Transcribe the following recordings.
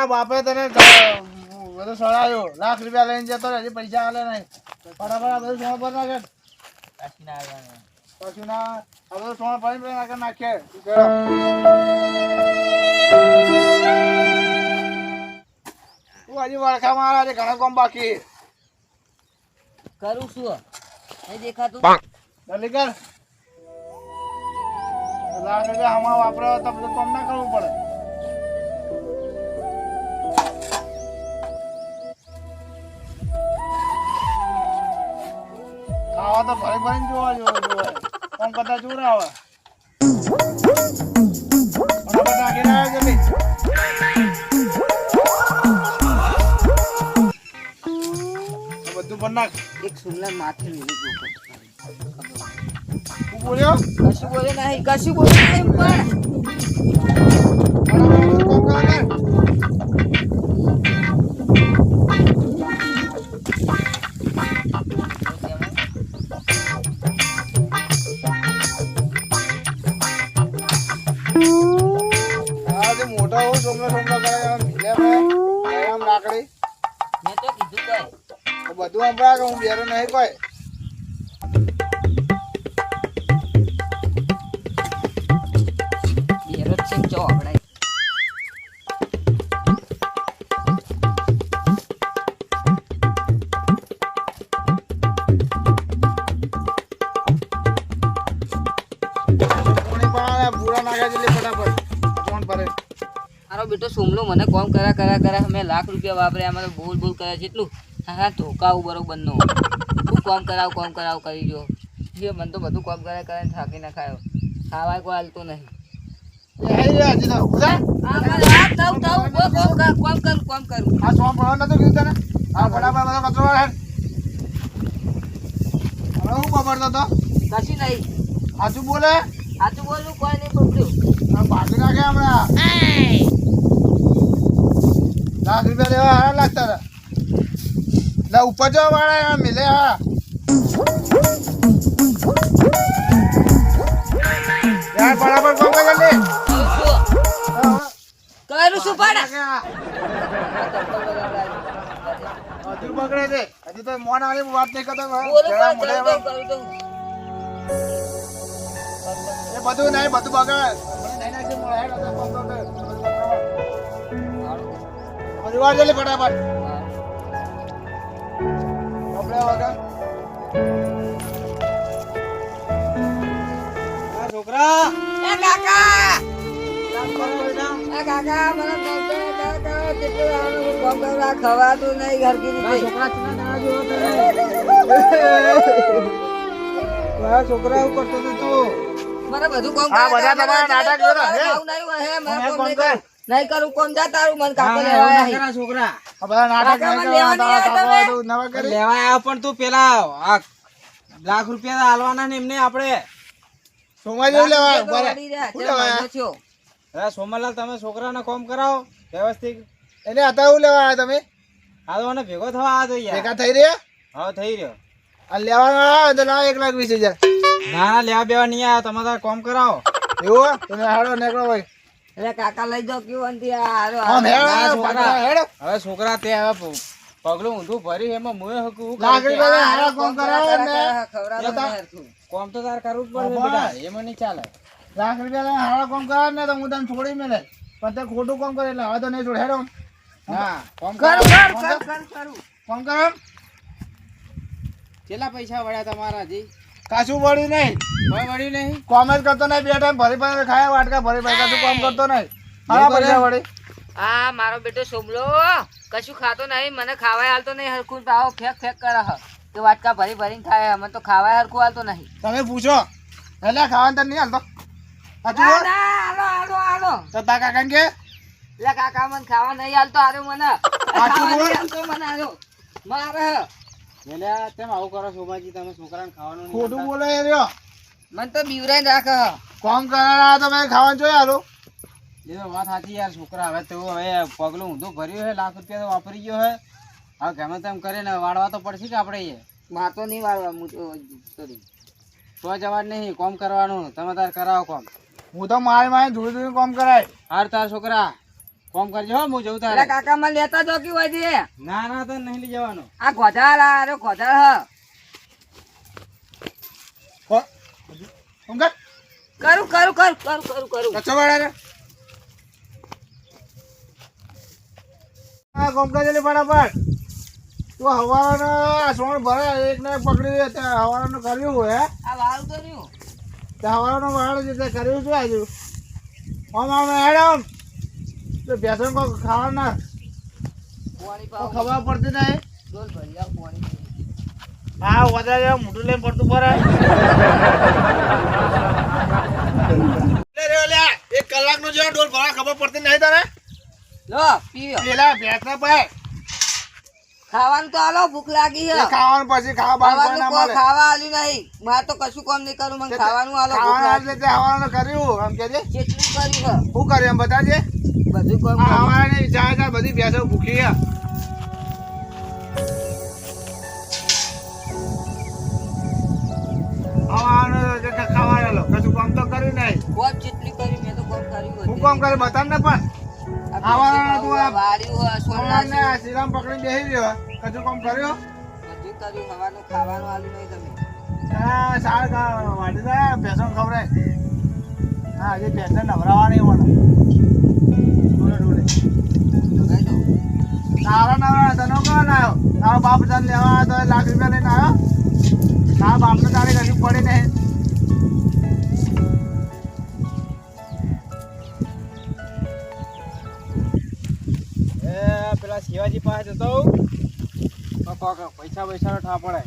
તારા બાપે તને બધું સળાયો લાખ રૂપિયા લઈને જતો હજી પૈસા આલે નહીં. ફટાફટ બધું સોણ પર નાખે. પછી ના. પછી ના આ બધું સોણ ફરી નાખે નાખે તું હજી વળખા મારા છે ઘણા કોમ બાકી. કરું શું નહીં દેખાતું? જલ્દી કર લાખ રૂપિયા હમણાં વાપરો તો બધું કોમ ના કરવું પડે. ખાવા તો ભરી ભરીને જોવા જોવા જોવા કોણ કરતા જોર આવે ફટાફટ નાખીને આવ્યો જલ્દી બધું પણ નાખ. એક માથે બોલ્યો? કશું બોલ્યો નહીં કશું બોલ્યો નહીં પણ. તો બધું કે હું બેરો નહીં કોઈ બેરો છે આપણે. બેટો સોમલો મને કોમ કરા કરા કરા અમે લાખ રૂપિયા વાપર્યા અમારે ભૂલ બોલ બોલ કરે જેટલું. હા ધોકાવું બરોબર નો. તું કોમ કરાવ કોમ કરાવ કરી જો. જે મને તો બધું કોમ કરે કરે થાકી ના ખાયો. ખાવા કોઈ હાલતું નહીં. સાચું બોલે? સાચું બોલું કોઈ નહીં પકડ્યું આ ભાગી નાખે હમણાં. લાખ રૂપિયા લેવા હારા લાગતા હતા. લે ઉપજો વાળા મિલે હા યાર બરાબર કોમ કર જલ્દી કરું શું પાડા. હજુ બગડે છે. હજી તો મોન આલી વાત નહીં કરતો બોલું જરા કરું મોઢે કરું હવે. કરું એ બધું નહીં બધું બગડે. મને નહીં નાખી મળે હેડ હવે કોમ તો કર. બધું વાર જલ્દી ફટાફટ. છોકરા. એ કાકા. કાકા મને ખવાતું નહીં રીતે છોકરા છોકરા કરતો તું મને બધું કોમ કરે, બધા તમારા નાટક કરે, હે? ખાવું નહીં હે, મારે મને કોમ કર. નહીં કરું કોમ જા તારું? મન કાકો લેવા આવ્યા છે. છોકરા. આ નાટક નહીં કરવા લેવા તારા આવ્યા કાકા નવા કરી. લેવા આવ્યા પણ તું પેલા આ લાખ રૂપિયા હાલવાના ને એમને આપણે. સોમા જેવું લેવા સોમલાલ તમે છોકરાને કોમ કરાવો. વ્યવસ્થિત. એટલે હતા એવું લેવા આવ્યા તમે? આ તો મને ભેગો થવા આ તો યાર. ભેગા થઈ રહ્યા? હા થઈ રહ્યો. આ લેવાનો આવે તો લાવ એક લાખ વીસ હજાર. ના ના લેવા બેવા નહીં આવ્યા તમે તાર કોમ કરાવો. એવું તમે હાડો નીકળો ભાઈ. એટલે કાકા લઈ કેવું હવે છોકરા તે હવે પગલું ઊંધું ભરી એમાં મુએ હકું હું કોમ કોમ. કોમ તો તાર કરવું જ એમાં નહીં ચાલે. લાખ રૂપિયા લઈને હારા કોમ કરાવે ને તો હું તને છોડી મેલે. પણ તે ખોટું કોમ કરે એટલે હવે તો નહીં છોડે. હેડો. ના કોમ કરું, કરાવો. કર. કોમ કરો. કેટલા પૈસા વળ્યા તમારા જી કાશું મળ્યું નહીં. કોઈ વળ્યું નહીં? કોમ જ કરતો નહીં બે ટાઈમ ભરી ભરી ખાયા વાટકા ભરી ભરી કશું કોમ કરતો નહીં. હા પૈસા વળી. આ મારો બેટો સોમલો કશું ખાતો નહીં મને ખાવાય હાલતો નહીં હરખું આવો ફેક ફેક કરે. હ તો વાટકા ભરી ભરીને ખાય મને તો ખાવાય હરખું હાલતો નહીં. તમે પૂછો. એટલે ખાવાનું તને નહીં હાલતો? હાલો હાલો હાલો. તો તા કાકા કે? એટલે કાકા મને ખાવા નહીં હાલતો હારો મને. મને હારો મારે. એટલે તેમ આવું કરો સોમાજી તમે છોકરાને ખાવાનું ખોટું બોલે રહ્યો. મને તો બીવરાઈને રાખે. કોમ કરાયા તો મેં ખાવાનું જોઈએ હાલું એ તો વાત સાચી યાર છોકરા હવે તો હવે પગલું ઊંધું ભર્યું હે લાખ રૂપિયા તો વાપરી ગયો હે હવે ગમે તેમ કરીને વાળવા તો પડશે કે આપણે એ. માર તો નહીં વાળવા હું તો તો જવા નહીં કોમ કરવાનું. તમે તાર કરાવો કોમ. હું તો મારી મારે ધૂળી ધૂળ કોમ કરાય. હાર તાર છોકરા. કોમ કરજો હો હું જઉં તારે કાકા માં લેતા જો કે હોય ના ના તો નહીં લઈ જવાનો. આ ગોધાળ આ અરે ગોધાળ હ. કરું કરું કરું કરું કરું કરું. કચ્છો વાળા રે. આ કોમ કરજે લે ફટાફટ. તું હવાનો સોણ ભરે એક ને પકડી લે તે હવારનો કર્યું હોય હે? આ વાળ કર્યું? તે હવાનો વાળ છે કર્યું શું આજુ. ઓમ આમ હેડ તો ભેંસો કો ખાવા ના. ખબર પડતી પાણી હા વધારે મોટું લઈને પડતું પડે. લે રે ઓલ્યા, એક ડોલ ભરા ખબર પડતી નહીં તારે? પેલા ભેંસના પાય ખાવાનું તો આલો ભૂખ લાગી એ ખાવાનું પછી ખાવા ખાવાનું કોઈ ખાવા આલ્યું નહીં. મારે તો કશું કામ નહીં કરું મને ખાવાનું આલો ખાવાનું કર્યું આમ કહેજે કેટલું કર્યું શું કર્યું એમ બતાજે? બધું કોઈ આ કર્યું. હવારની ચાર ચાર બધી ભેંસો ભૂખી ગયા હતું. ખવડાય. હા હજી ભેંસો નવરાવાની મને બાપ લાખ રૂપિયા લઈને આવ્યો. તારા બાપને તારે કશું પડી ને પેલા શિવાજી પાસે જતો પૈસા પૈસા ઠા પડે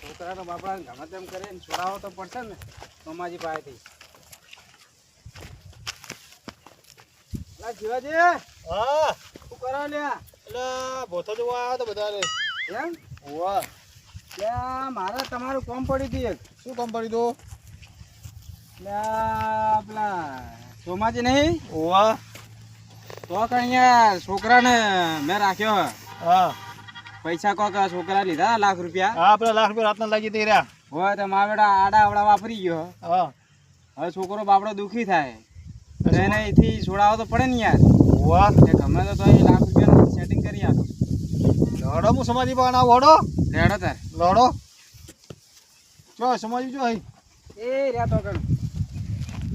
છોકરાનો બાપડા ગમે તેમ કરીને છોડાવો તો પડશે ને. મામાજી પાસેથી. લા શિવાજી હા. શું કરો લ્યા? એટલે ભોથો જોવા આવ્યો તો બધા એમ? ઓવા લ્યા મારે તમારું કોમ પડી હતી એક. શું કોમ પડી તું લ્યા પેલા સોમાજી નહીં? ઓવા તો કઈ છોકરાને મેં રાખ્યો હે. પૈસા કોક છોકરા લીધા લાખ રૂપિયા. હા પેલા લાખ રૂપિયા રાતના લાગી દઈ રહ્યા. હોય તો મારા બેટા આડા આવડા વાપરી ગયો. હા. હવે છોકરો બાપડો દુખી થાય. તો એને અહીંથી છોડાવો તો પડે ને યાર. વાહ. ગમે તો તોય લાખ રૂપિયાનું સેટિંગ કરી આપો. લડો હું સમાજી પણ આવો વડો. રેડો તાર. લડો. જો સમાજી જો અહીં. એ રહ્યા તો કર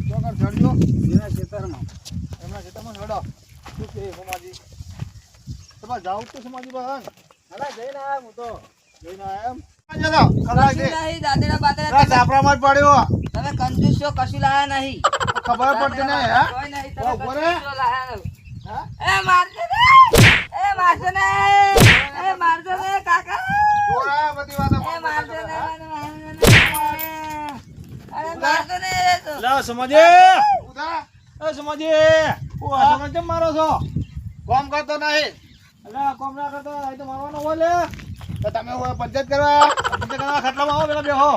ચોકર ચડજો. એના ખેતરમાં. એમના ખેતરમાં લડો શું છે સમાજી? તમારે જાવ તો સમાજી બહાર અલા જઈને આયા હું તો. લઈને આયા એમ. જતો કલાક કશું દે. નહીં દાદરા બાદરા રાત ઝાપડામાં જ પડ્યો. તમે કંજૂસ છો કશું લાયા નહીં. ખબર પડતી નહીં કાકા. સમજે સમજે મારો છો? કોમ કરતો નહીં. અલે કોમ ના કરતો તો મારવાનો હોય લે. તો તમે હોય પંચાયત કરવા પંચાયત કરવા ખાટલામાં આવો પેલા બેહો.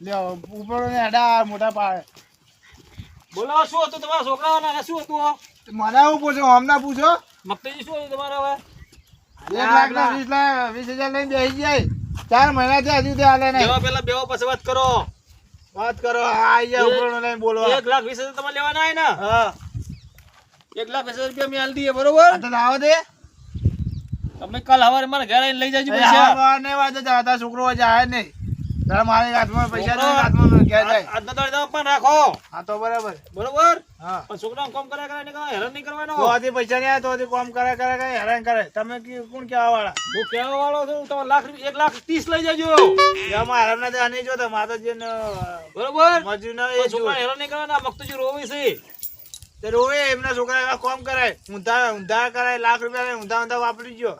લ્યો ઉપર ને હેડા મોટા પાડે બોલાવો શું હતું તમારા છોકરાઓના શું હતું? મને હું પૂછો હમણાં પૂછો મગતજી શું હતું તમારે હવે? એક લાખ ના વીસ લાખ વીસ હજાર લઈને બેસી જાય ચાર મહિનાથી હજુ તે હાલે નહીં. પેલા બેવા પછી વાત કરો. વાત કરો આઈ જાય ઉપર લઈને બોલો એક લાખ વીસ હજાર તમારે લેવાના હોય ને? હા. એક લાખ વીસ હજાર રૂપિયા મેં આલી દઈએ બરોબર? તો આવો દે. તમે કાલ સવારે મારા ઘરે લઈ જજો પૈસા. હા, વાર નહીં વાંચે તો છોકરો જાય નહીં. તારા મારી હાથમાં પૈસા તો હાથમાં કે જાય? આ દાડે દો પણ રાખો. હા તો બરાબર. બરોબર? હા. પણ છોકરાને કામ કરે કરે ને હેરાન નહીં કરવાનો. તો હજી પૈસા નહીં તો હજી કામ કરે કરે કરે હેરાન કરે. તમે કી- કોણ કેવા વાળા હું કેવા વાળો છું તમે લાખ રૂપિયા એક લાખ ત્રીસ લઈ જજો. એમાં હેરાન ના થાય નહીં જોતા માતાજી ને બરોબર? મજૂર ના એ છોકરા. હેરાન નહીં કરવાના મક્તજી રોવે છે. તે રોવે એમના છોકરા કોમ કામ કરે ઊંધા ઊંધા કરાય લાખ રૂપિયા ઊંધા ઊંધા વાપરી ગયો.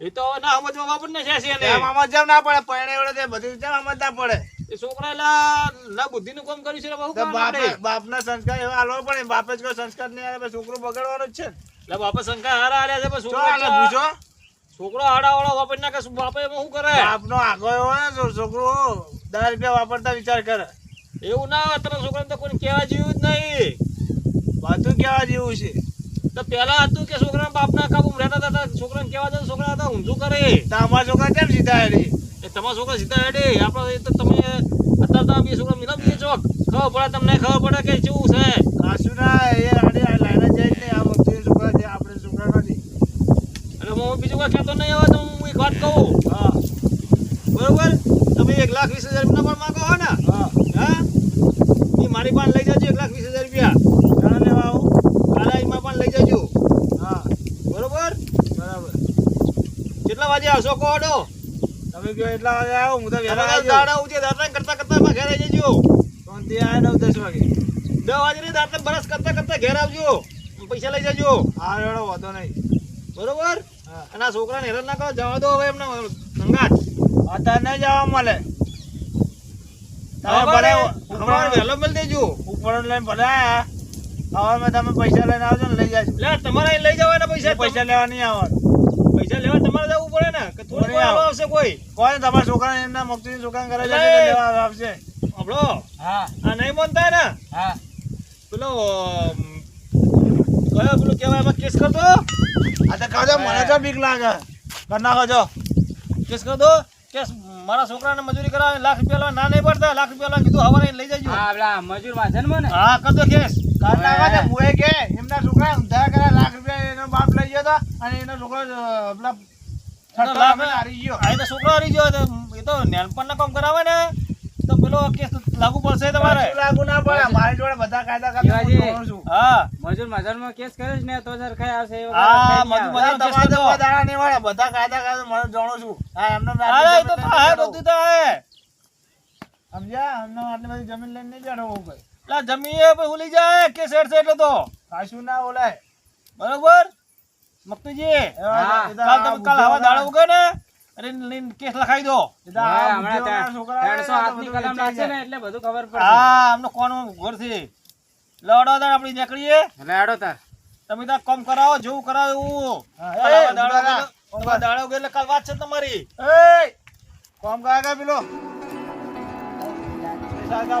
એ તો ના સમજવા વાપર ને છે ને જેમ ના પડે પરણે એવડે તે બધું જ ના પડે. એ છોકરા એલા ના બુદ્ધિ નું કામ કર્યું છે ને બહુ બાપ બાપના સંસ્કાર એવા આલો પડે બાપે જ કોઈ સંસ્કાર નહીં આવે છોકરો બગડવાનો જ છે એટલે બાપે સંસ્કાર હારા હાર્યા છે પણ છોકરો પૂછો. છોકરો હાડા વાળા વાપરી નાખે બાપે એમાં શું કરે? બાપનો આગો એવો ને છોકરો દસ રૂપિયા વાપરતા વિચાર કરે. એવું ના અત્યારે છોકરાને તો કોઈ કહેવા જેવું જ નહીં. બધું કેવા જેવું છે. તો પેલા હતું કે છોકરા બાપના કાબુ રહેતા હતા છોકરા છોકરાને કેવા જતા છોકરા હતા ઊંધું કરે. તમારા છોકરા કેમ સીધા હેડી? એ તમારા છોકરા સીધા હેડે. આપણે તો તમે અત્યારે તો બે છોકરા મિલાવ દઈએ ખબર પડે તમને ખબર પડે કે શું છે. કાશું ના એ આડી આ લાઈન જાય જ નહીં આ છોકરા છે આપણે છોકરા નથી. એટલે હું બીજું કાંઈ કહેતો નહીં આવે તો હું એક વાત કહું. હા. બરોબર? તમે એક લાખ વીસ હજાર રૂપિયા પણ માંગો હો ને. હા. હા? એ મારી પાસે લઈ જજો એક લાખ વીસ હજાર રૂપિયા ચાલો લેવા આવું કાલે એમાં પણ લઈ જજો હા બરોબર બરાબર કેટલા વાગે આવશો? કોડો? તમે કયો એટલા વાગે આવો? હું તો વહેલા આવી દાડા ઉજે દાંતણ કરતા કરતા એમાં ઘેર આવી જજો. કોણ ત્યાં આવે નવ દસ વાગે. દસ વાગે ની દાંતણ બરસ કરતા કરતા ઘેર આવજો. પૈસા લઈ જજો. હા રેડો વાંધો નહીં. બરોબર? અને આ છોકરાને હેરાન ના કરો જવા દો હવે એમને સંગાત. અત્યારે નહીં જવા મળે. તમે ભલે હમણાં વહેલો મેલ દેજો. ઉપર લઈને ભલે આયા. તમે પૈસા લઈને આવજો ને લઈ જાય તમારે લઈ જવાના પૈસા. પૈસા લેવા નહીં આવવાનું. પૈસા લેવા પડે ને કે થોડું આવો. આવશે કોઈ. કોઈ તમારા છોકરાને એમના મગજની છોકરાને કરે છે લેવા આવશે. આપણો હા. આ નહીં માનતા ને? હા. પેલો કયો પેલું કહેવાય એમાં કેસ કરતો? આ તો કાજો મને તો બીક લાગે. કર નાખો જો કેસ કરતો? કેસ મારા છોકરાને મજૂરી કરાવે લાખ રૂપિયા ના નહીં પડતા લાખ રૂપિયા કીધું હવારે લઈ જજો. હા પેલા મજૂર માધન ને હા કરતો કેસ. મુએ કે. એમના છોકરા ઊંધા કર્યા લાખ રૂપિયા એનો બાપ લઈ ગયો હતો અને એનો છોકરો પેલા છોકરો હારી ગયો. એ તો નાનપણના કામ કરાવે ને તો પેલો કેસ લાગુ પડશે તમારે. લાગુ ના પડે. મારી જોડે બધા કાયદા કાયદા જાણું છું. હા. મજૂર માધન કેસ કરે ને તો સરખાઈ આવશે હા, સરખાઈ મજૂર તમારે તો કોઈ નહીં મળે બધા કાયદા કાયદા મને જાણું છું. હા એમને અરે એ તો બધું સમજ્યા? આટલી બધી જમીન લઈને નહીં બેઠો ભાઈ. લા જમીએ ભૂલી જાય કેસ હેડશે એટલે તો. કાશું ના ઓલાય. બરોબર? મક્તુજી કાલ તમે કાલ હવા દાડો ઉગે ને? અરે કેસ લખાઈ દો. ને એટલે બધું ખબર પડશે. હા અમને કોણ ઘરથી. લડો તાર આપણે નીકળીએ. તાર તમે તાર કામ કરાવો જેવું કરાવો એવું. દાડો એટલે કાલ વાત છે તમારી. એ કોમ કયા કા પેલો. પૈસા